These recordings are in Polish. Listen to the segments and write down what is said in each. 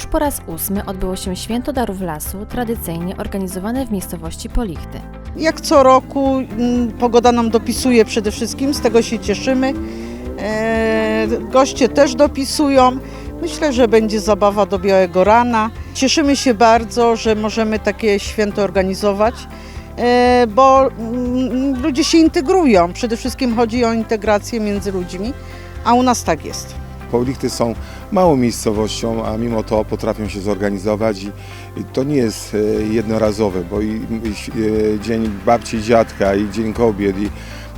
po raz ósmy odbyło się Święto Darów Lasu, tradycyjnie organizowane w miejscowości Polichty. Jak co roku mm, pogoda nam dopisuje przede wszystkim, z tego się cieszymy. E, goście też dopisują. Myślę, że będzie zabawa do białego rana. Cieszymy się bardzo, że możemy takie święto organizować, e, bo mm, ludzie się integrują. Przede wszystkim chodzi o integrację między ludźmi, a u nas tak jest. Paulichty są małą miejscowością, a mimo to potrafią się zorganizować i, to nie jest e, jednorazowe, bo i, i e, Dzień Babci i Dziadka i Dzień Kobiet i,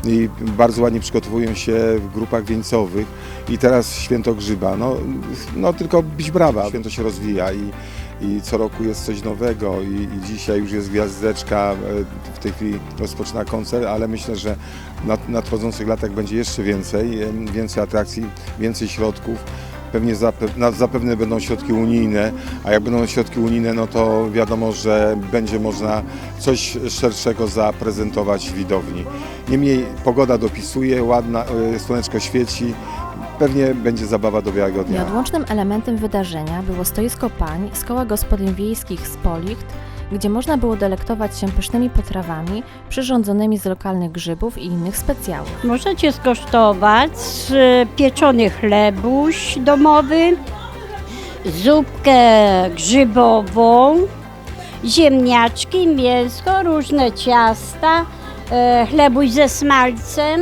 i bardzo ładnie przygotowują się w grupach wieńcowych i teraz Święto Grzyba. No, no tylko bić brawa, święto się rozwija i, i co roku jest coś nowego i, i dzisiaj już jest gwiazdeczka, e, w tej chwili rozpoczyna koncert, ale myślę, że w nadchodzących latach będzie jeszcze więcej, em, więcej atrakcji, więcej środków. Pewnie zape- na- zapewne będą środki unijne, a jak będą środki unijne, no to wiadomo, że będzie można coś szerszego zaprezentować widowni. Niemniej pogoda dopisuje, ładna, e, słoneczko świeci, pewnie będzie zabawa do białego dnia. Nieodłącznym elementem wydarzenia było stoisko pań z koła gospodyń wiejskich z Policht, gdzie można było delektować się pysznymi potrawami przyrządzonymi z lokalnych grzybów i innych specjałów. Możecie skosztować e, pieczony chlebuś domowy, zupkę grzybową, ziemniaczki, mięsko, różne ciasta, e, chlebuś ze smalcem.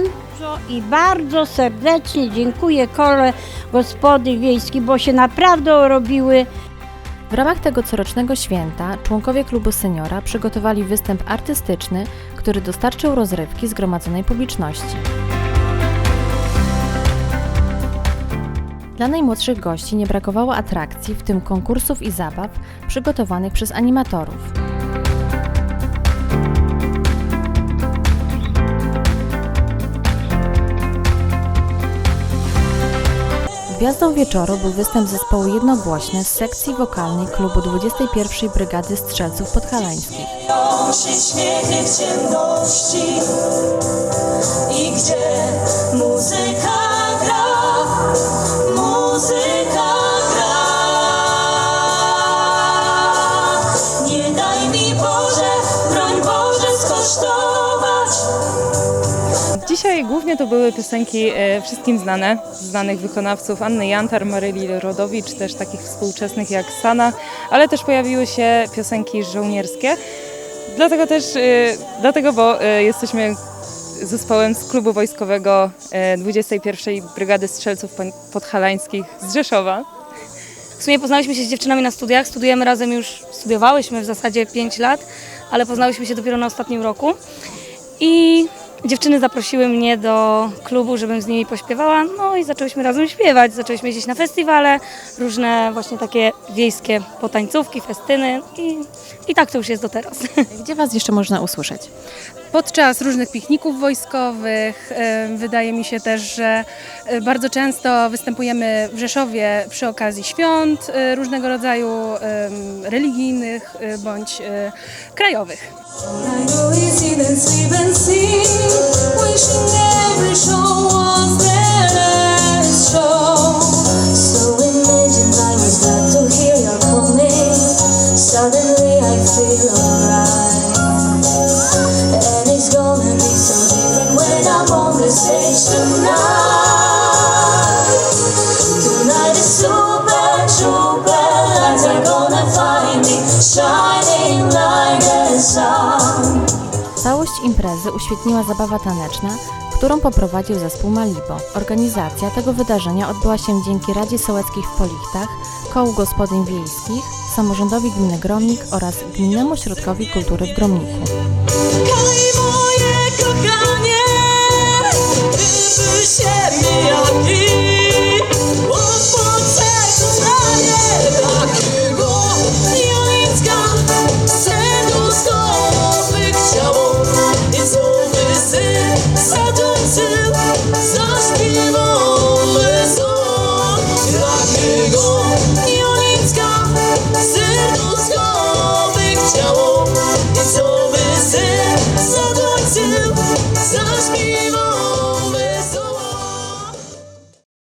I bardzo serdecznie dziękuję kole gospody wiejskiej, bo się naprawdę robiły W ramach tego corocznego święta członkowie klubu seniora przygotowali występ artystyczny, który dostarczył rozrywki zgromadzonej publiczności. Dla najmłodszych gości nie brakowało atrakcji, w tym konkursów i zabaw przygotowanych przez animatorów. Gwiazdą wieczoru był występ zespołu Jednogłośne z sekcji wokalnej klubu 21 Brygady Strzelców Podhalańskich. i gdzie głównie to były piosenki e, wszystkim znane, znanych wykonawców Anny Jantar, Maryli Rodowicz, też takich współczesnych jak Sana, ale też pojawiły się piosenki żołnierskie. Dlatego też, e, dlatego, bo e, jesteśmy zespołem z klubu wojskowego e, 21 Brygady Strzelców Podhalańskich z Rzeszowa. W sumie poznałyśmy się z dziewczynami na studiach, studujemy razem już, studiowałyśmy w zasadzie 5 lat, ale poznałyśmy się dopiero na ostatnim roku. I dziewczyny zaprosiły mnie do klubu, żebym z nimi pośpiewała, no i zaczęłyśmy razem śpiewać. Zaczęłyśmy jeździć na festiwale, różne właśnie takie wiejskie potańcówki, festyny i, i tak to już jest do teraz. Gdzie Was jeszcze można usłyszeć? Podczas różnych pikników wojskowych. Wydaje mi się też, że e, bardzo często występujemy w Rzeszowie przy okazji świąt e, różnego rodzaju religijnych e, bądź krajowych. Wishing every show Całość imprezy uświetniła zabawa taneczna, którą poprowadził zespół Malibo. Organizacja tego wydarzenia odbyła się dzięki Radzie Sołeckich w Polichtach, Kołu Gospodyń Wiejskich, Samorządowi Gminy Gromnik oraz Gminnemu Ośrodkowi Kultury w Gromniku. Kochanie, gdyby się mijali, bo po Zaśpiewam